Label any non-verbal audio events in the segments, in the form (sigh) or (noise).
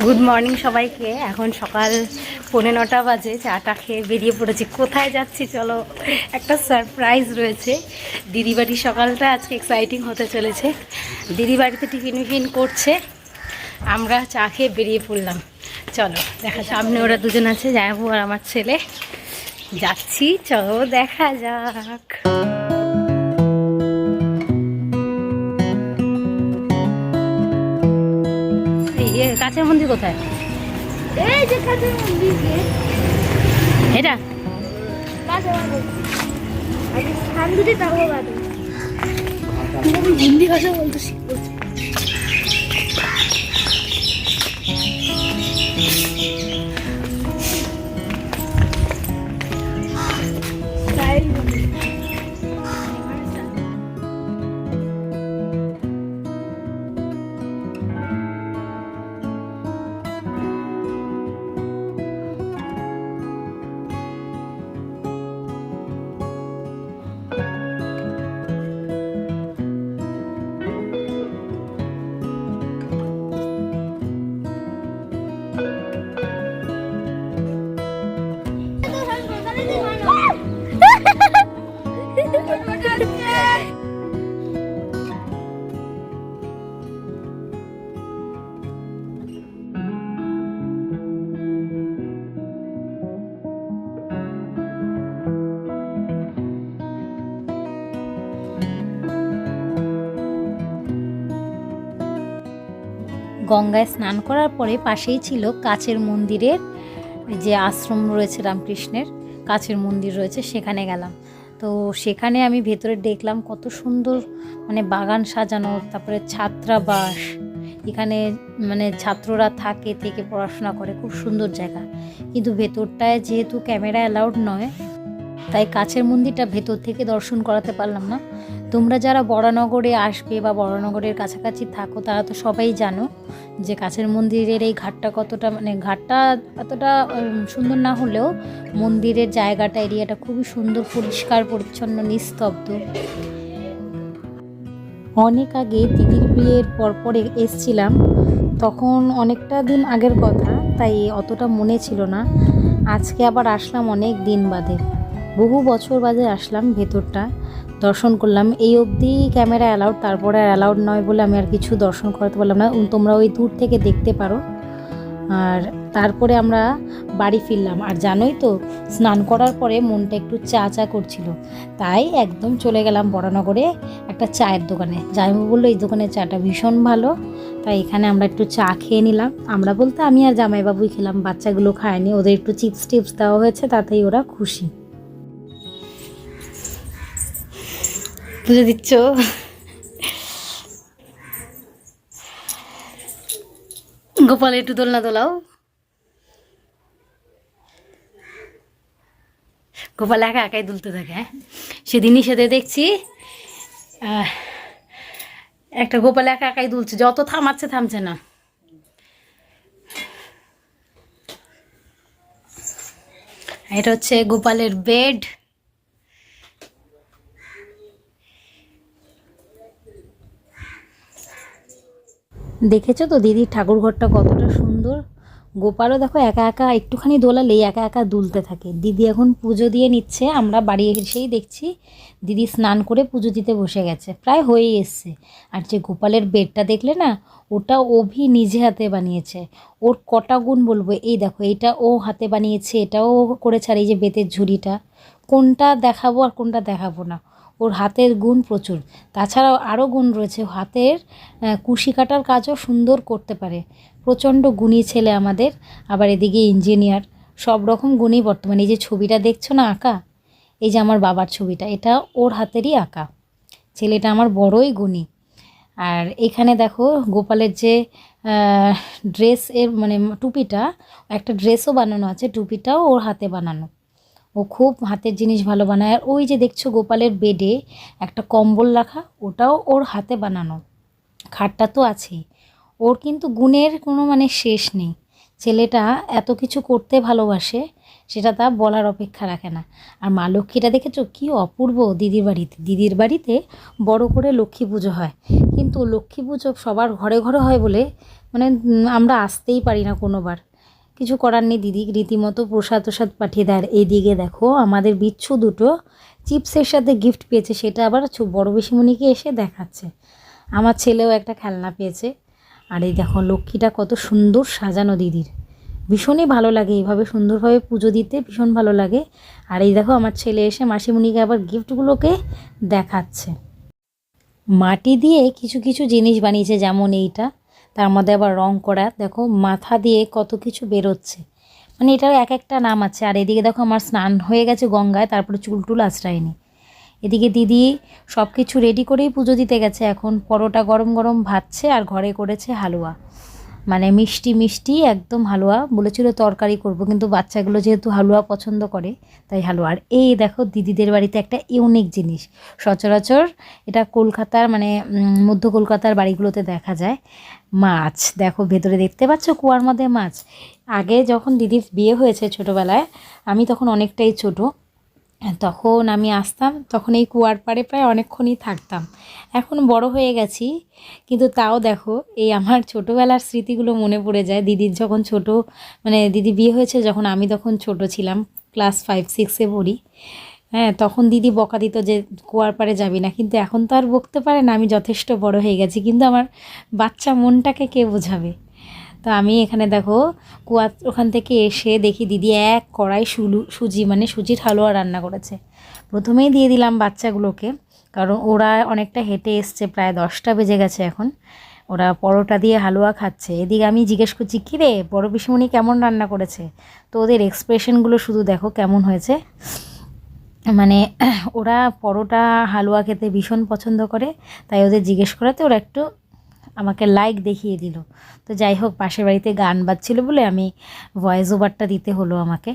Good morning সবাইকে। এখন সকাল পৌনে নটা বাজে, চাটা খেয়ে বেরিয়ে পড়েছি। কোথায় যাচ্ছি চলো, একটা সারপ্রাইজ রয়েছে। দিদি বাড়ির সকালটা আজকে এক্সাইটিং হতে চলেছে। দিদি বাড়িতে টিফিন মিফিন করছে, আমরা চা খেয়ে বেরিয়ে পড়লাম। চলো, দেখা সামনে ওরা দুজন আছে যাব আর আমার ছেলে। যাচ্ছি, চলো দেখা যাক। কাছের মন্দির কোথায়? এই যে কাছের মন্দির গেট এটা? হিন্দি ভাষা বলতে শিখব। গঙ্গায় স্নান করার পরে পাশেই ছিল কাছের মন্দিরের যে আশ্রম রয়েছে রামকৃষ্ণের, কাছের মন্দির রয়েছে, সেখানে গেলাম। তো সেখানে আমি ভেতরে দেখলাম কত সুন্দর মানে বাগান সাজানো, তারপরে ছাত্রাবাস, এখানে মানে ছাত্ররা থাকে, থেকে পড়াশোনা করে, খুব সুন্দর জায়গা। কিন্তু ভেতরটায় যেহেতু ক্যামেরা অ্যালাউড নয়, তাই কাছের মন্দিরটা ভেতর থেকে দর্শন করাতে পারলাম না। তোমরা যারা বরানগরে আসবে বা বরানগরের কাছাকাছি থাকো, তারা তো সবাই জানো যে কাছের মন্দিরের এই ঘাটটা কতটা মানে ঘাটটা এতটা সুন্দর না হলেও মন্দিরের জায়গাটা, এরিয়াটা খুবই সুন্দর, পরিষ্কার, পরিচ্ছন্ন, নিস্তব্ধ। অনেক আগে দিদির বিয়ের পরপর এসছিলাম। তখন অনেকটা দিন আগের কথা, তাই অতটা মনে ছিল না। আজকে আবার আসলাম অনেক দিন বাদে। বহু বছর বাদে আসলাম ভেতরটা। দর্শন করলাম। এই অবধি ক্যামেরা অ্যালাউড তারপরে আর অ্যালাউড নয় বলে আমি আর কিছু দর্শন করাতে পারলাম না। তোমরা ওই দূর থেকে দেখতে পারো। আর তারপরে আমরা বাড়ি ফিরলাম। আর জানোই তো, স্নান করার পরে মনটা একটু চা চা করছিল। তাই একদম চলে গেলাম বড়নগরে একটা চায়ের দোকানে। জামাইবাবু বলল, এই দোকানের চাটা ভীষণ ভালো। তাই এখানে আমরা একটু চা খেয়ে নিলাম। আমরা বলতে, আমি আর জামাইবাবুই খেলাম। বাচ্চাগুলো খায়নি। ওদের একটু চিপস টিপস দেওয়া হয়েছে, তাতেই ওরা খুশি। বুঝে দিচ্ছ? গোপাল একটু দোলনা দোলাও। গোপাল একা একাই দুলতে থাকে হ্যাঁ? সেদিনই সাথে দেখছি একটা গোপাল একা একাই দুলছে, যত থামাচ্ছে থামছে না। এটা হচ্ছে গোপালের বেড দেখেছ তো দিদির ঠাকুর ঘরটা কতটা সুন্দর? গোপালও দেখো একা একা একটুখানি দোলালেই একা একা দুলতে থাকে। দিদি এখন পুজো দিয়ে নিচ্ছে, আমরা বাড়ি এসেই দেখছি দিদি স্নান করে পুজো দিতে বসে গেছে, প্রায় হয়েই এসছে। আর যে গোপালের বেডটা দেখলে না, ওটা অভি নিজে হাতে বানিয়েছে। ওর কটা গুণ বলব, এই দেখো, এটা ও হাতে বানিয়েছে, এটাও করেছে, আর এই যে বেতের ঝুড়িটা। কোনটা দেখাবো আর কোনটা দেখাবো না। ওর হাতের গুণ প্রচুর। তাছাড়াও আরও গুণ রয়েছে হাতের কুশি কাটার কাজও সুন্দর করতে পারে। প্রচণ্ড গুণী ছেলে আমাদের, আবার এদিকে ইঞ্জিনিয়ার। সব রকম গুণই বর্তমানে। এই যে ছবিটা দেখছ না আঁকা? এই যে আমার বাবার ছবিটা, এটা ওর হাতেরই আঁকা। ছেলেটা আমার বড়ই গুণী। আর এখানে দেখো গোপালের যে ড্রেস এর মানে টুপিটা, একটা ড্রেসও বানানো আছে, টুপিটাও ওর হাতে বানানো। ও খুব হাতের জিনিস ভালো বানায়। আর ওই যে দেখছ গোপালের বেডে একটা কম্বল রাখা, ওটাও ওর হাতে বানানো। খাটটা তো আছেই। ওর কিন্তু গুণের কোনো মানে শেষ নেই। ছেলেটা এত কিছু করতে ভালোবাসে, সেটা তা বলার অপেক্ষা রাখে না। আর মা লক্ষ্মীটা দেখেছ কি অপূর্ব দিদির বাড়িতে। দিদির বাড়িতে বড় করে লক্ষ্মী পুজো হয়। কিন্তু লক্ষ্মী পুজো সবার ঘরে ঘরে হয় বলে মানে আমরা আসতেই পারি না কোনোবার। কিছু করার নেই, দিদি। রীতিমতো প্রসাদ প্রসাদ পাঠিয়ে দেয়। আর এইদিকে দেখো, আমাদের বিচ্ছু দুটো চিপসের সাথে গিফট পেয়েছে। সেটা আবার বড় বেশিমণিকে এসে দেখাচ্ছে। আমার ছেলেও একটা খেলনা পেয়েছে। আর এই দেখো, লক্ষ্মীটা কত সুন্দর সাজানো দিদির। ভীষণই ভালো লাগে এইভাবে সুন্দরভাবে পুজো দিতে, ভীষণ ভালো লাগে। আর এই দেখো, আমার ছেলে এসে মাসিমণিকে আবার গিফটগুলোকে দেখাচ্ছে। মাটি দিয়ে কিছু কিছু জিনিস বানিয়েছে যেমন এইটা। তার মধ্যে আবার রং করা, দেখো মাথা দিয়ে কত কিছু বেরোচ্ছে। মানে এটার এক একটা নাম আছে। আর এদিকে দেখো আমার স্নান হয়ে গেছে গঙ্গায়, তারপরে চুল টুল আশ্রায়নি। এদিকে দিদি সব কিছু রেডি করেই পুজো দিতে গেছে। এখন পরোটা গরম গরম ভাজছে আর ঘরে করেছে হালুয়া। মানে মিষ্টি মিষ্টি একদম হালুয়া। বলেছিল তরকারি করব, কিন্তু বাচ্চাগুলো যেহেতু হালুয়া পছন্দ করে, তাই হালুয়া। আর এই দেখো দিদিদের বাড়িতে একটা ইউনিক জিনিস। সচরাচর এটা কলকাতার মানে মধ্য কলকাতার বাড়িগুলোতে দেখা যায়। মাছ। দেখো, ভেতরে দেখতে পাচ্ছ কুয়ার মধ্যে মাছ? আগে যখন দিদির বিয়ে হয়েছে ছোটোবেলায়, আমি তখন অনেকটাই ছোটো। তখন আমি আসতাম, তখন এই কুয়ার পাড়ে প্রায় অনেকক্ষণই থাকতাম। এখন বড় হয়ে গেছি, কিন্তু তাও দেখো, এই আমার ছোটোবেলার স্মৃতিগুলো মনে পড়ে যায়। দিদির যখন ছোট মানে দিদি বিয়ে হয়েছে, যখন আমি তখন ছোট ছিলাম, ক্লাস ফাইভ সিক্সে পড়ি। হ্যাঁ তখন দিদি বকা দিত যে, কুয়ার পাড়ে যাবি না। কিন্তু এখন তো আর বকতে পারে না, আমি যথেষ্ট বড় হয়ে গেছি। কিন্তু আমার বাচ্চা মনটাকে কে বোঝাবে? তো আমি এখানে দেখো, কুয়া ওখান থেকে এসে দেখি দিদি এক কড়াই সুলু সুজি মানে সুজির হালুয়া রান্না করেছে। প্রথমেই দিয়ে দিলাম বাচ্চাগুলোকে, কারণ ওরা অনেকটা হেঁটে এসছে, প্রায় দশটা বেজে গেছে এখন। ওরা পরোটা দিয়ে হালুয়া খাচ্ছে। এদিকে আমি জিজ্ঞেস করছি, কী রে, বড় পিসিমণি কেমন রান্না করেছে? তো ওদের এক্সপ্রেশনগুলো শুধু দেখো কেমন হয়েছে। মানে (clears throat) ওরা পরোটা, হালুয়া খেতে ভীষণ পছন্দ করে, তাই ওদের জিজ্ঞেস করাতে ওরা একটু আমাকে লাইক দেখিয়ে দিল। তো যাই হোক, পাশের বাড়িতে গান বাজছিল বলে আমি ভয়েস ওভারটা দিতে হলো আমাকে।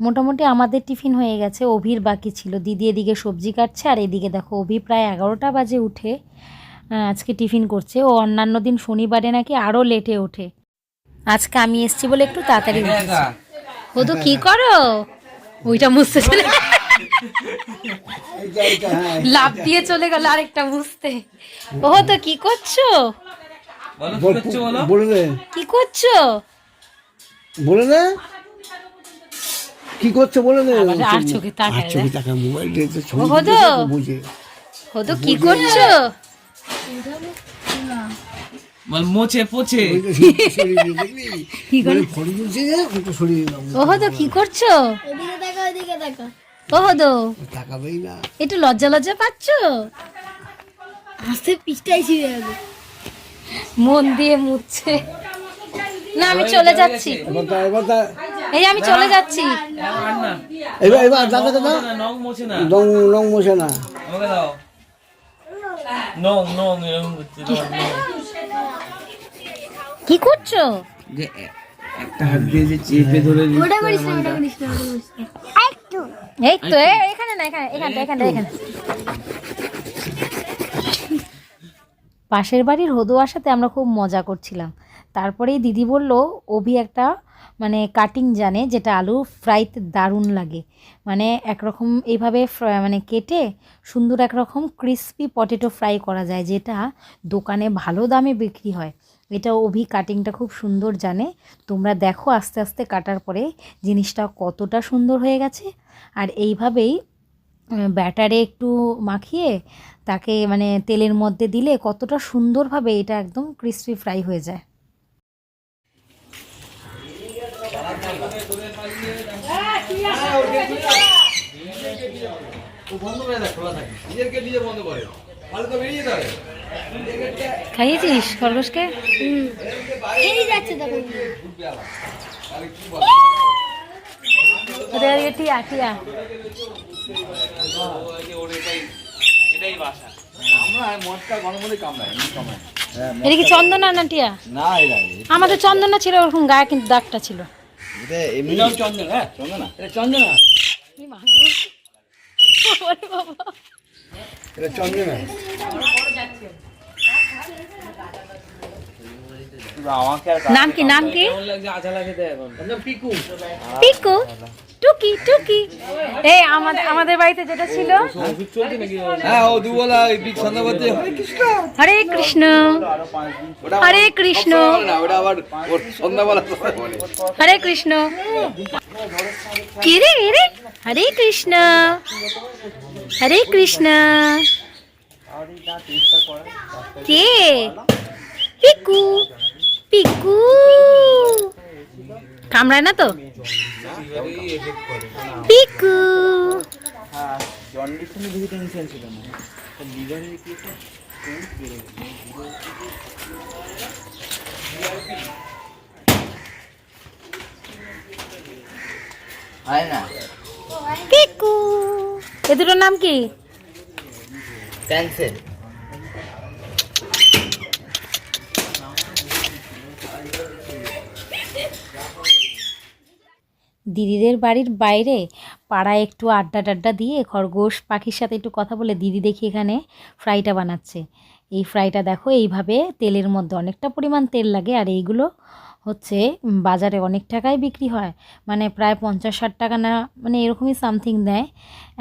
মোটামুটি আমাদের টিফিন হয়ে গেছে, অভির বাকি ছিল। দিদি এদিকে সবজি কাটছে, আর এদিকে দেখো, অভি প্রায় এগারোটা বাজে উঠে আজকে টিফিন করছে। ও অন্যান্য দিন শনিবারে নাকি আরও লেটে ওঠে। আজকে আমি এসছি বলে একটু তাড়াতাড়ি উঠেছি। ও তো কি করো? ওইটা মুছতে চলে লাভ দিয়ে চলে গেল আরেকটা বুঝতে ও তো কি করছ? বলো কি করছ বলো? দে। কি করছ? বলে দে। কি করছ বলে দে। আবার আর চোখে তাকায় চোখে তাকা মোবাইল দিয়ে তো ছবি বুঝে। ও কি করছ? বল মোছে পোছে। কি করে? মানে ফটো তুলছে যে ওই সরিয়ে দিলাম। ওহো তো কি করছ? এদিকে দেখা ওইদিকে দেখা। ওহো তো। তাকাবেই না। একটু লজ্জা লজ্জা পাচ্ছো? হাসতে ছিঁড়ে যাবে। মন দিয়ে মুছছে। না আমি চলে যাচ্ছি। এই আমি চলে যাচ্ছি। এবার এবার দাদা দাদা না, মোছে না। রং রং মোছে না। আমাকে দাও। নখ নখ এরকম করছে। কি করছ? যে একটা হাত দিয়ে যে চেপে ধরে ওটা করিস না ওটা করিস না ওটা করিস না। একটু এই তো এখানে না এখানে এখানটা এখানটা এখানে। পাশের বাড়ির হদুয়ার সাথে আমরা খুব মজা করছিলাম। তারপরেই দিদি বলল অভি একটা মানে কাটিং জানে যেটা আলু ফ্রাইতে দারুণ লাগে। মানে একরকম এইভাবে ফ্রা- মানে কেটে সুন্দর একরকম ক্রিস্পি পটেটো ফ্রাই করা যায় যেটা দোকানে ভালো দামে বিক্রি হয়। এটা অভি কাটিংটা খুব সুন্দর জানে। তোমরা দেখো আস্তে আস্তে কাটার পরে জিনিসটা কতটা সুন্দর হয়ে গেছে। আর এইভাবেই ব্যাটারে একটু মাখিয়ে তাকে মানে তেলের মধ্যে দিলে কতটা সুন্দরভাবে এটা একদম ক্রিস্পি ফ্রাই হয়ে যায়। খাইয়েছিস খরগোশকে এই যাচ্ছে দেখো ওদের ওদিকে টিয়া টিয়া। এদিকে চন্দনা না টিয়া? আমাদের চন্দনা ছিল ওরকম গায়ে কিন্তু দাগটা ছিল। এমনি হ্যাঁ চন্দনা। এটা নাম কি নাম কি? পিকু। পিকু? টুকি টুকি। এই আমাদের আমাদের বাড়িতে যেটা ছিল? হ্যাঁ হরে কৃষ্ণ। হরে কৃষ্ণ। হরে কৃষ্ণ। রে? হরে কৃষ্ণ। হরে কৃষ্ণ। কে? পিকু পিকু। কামড়ায় না তো? পিকু। হয় না। পিকু। এ দুটোর নাম কি? ক্যান্সেল দিদিদের বাড়ির বাইরে পাড়ায় একটু আড্ডা টাড্ডা দিয়ে খরগোশ পাখির সাথে একটু কথা বলে দিদি দেখি এখানে ফ্রাইটা বানাচ্ছে। এই ফ্রাইটা দেখো এইভাবে তেলের মধ্যে অনেকটা পরিমাণ তেল লাগে আর এইগুলো হচ্ছে বাজারে অনেক টাকায় বিক্রি হয়। মানে প্রায় পঞ্চাশ ষাট টাকা না মানে এরকমই সামথিং দেয়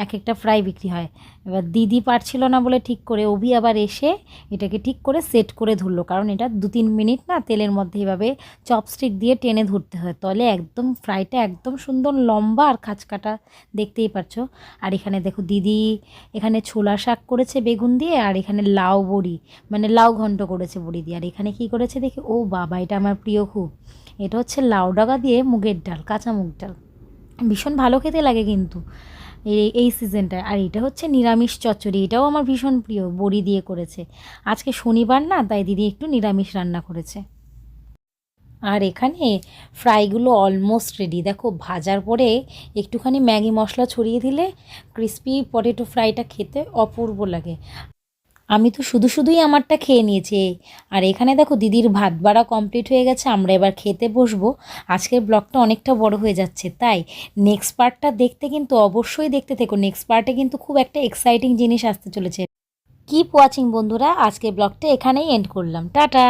এক একটা ফ্রাই বিক্রি হয়। এবার দিদি পারছিল না বলে ঠিক করে অভি আবার এসে এটাকে ঠিক করে সেট করে ধরলো। কারণ এটা দু তিন মিনিট না তেলের মধ্যে এভাবে চপস্টিক দিয়ে টেনে ধরতে হয়। তলে একদম ফ্রাইটা একদম সুন্দর লম্বা আর খাঁচকাটা দেখতেই পাচ্ছো আর এখানে দেখো দিদি এখানে ছোলা শাক করেছে বেগুন দিয়ে আর এখানে লাউ বড়ি মানে লাউ ঘন্ট করেছে বড়ি দিয়ে। আর এখানে কি করেছে দেখি, ও বাবা, এটা আমার প্রিয় খুব। এটা হচ্ছে লাউ ডাগা দিয়ে মুগের ডাল, কাঁচা মুগ ডাল। ভীষণ ভালো খেতে লাগে কিন্তু এই এই সিজনটায় আর এটা হচ্ছে নিরামিষ চচ্চড়ি, এটাও আমার ভীষণ প্রিয়, বড়ি দিয়ে করেছে। আজকে শনিবার না, তাই দিদি একটু নিরামিষ রান্না করেছে। আর এখানে ফ্রাইগুলো অলমোস্ট রেডি দেখো, ভাজার পরে একটুখানি ম্যাগি মশলা ছড়িয়ে দিলে ক্রিস্পি পটেটো ফ্রাইটা খেতে অপূর্ব লাগে। আমি তো শুধু শুধুই আমারটা খেয়ে নিয়েছি। আর এখানে দেখো দিদির ভাত বাড়া কমপ্লিট হয়ে গেছে, আমরা এবার খেতে বসবো। আজকের ব্লগটা অনেকটা বড় হয়ে যাচ্ছে, তাই নেক্সট পার্টটা দেখতে কিন্তু অবশ্যই দেখতে থেকো। নেক্সট পার্টে কিন্তু খুব একটা এক্সাইটিং জিনিস আসতে চলেছে। কিপ ওয়াচিং বন্ধুরা, আজকের ব্লগটা এখানেই এন্ড করলাম। টাটা!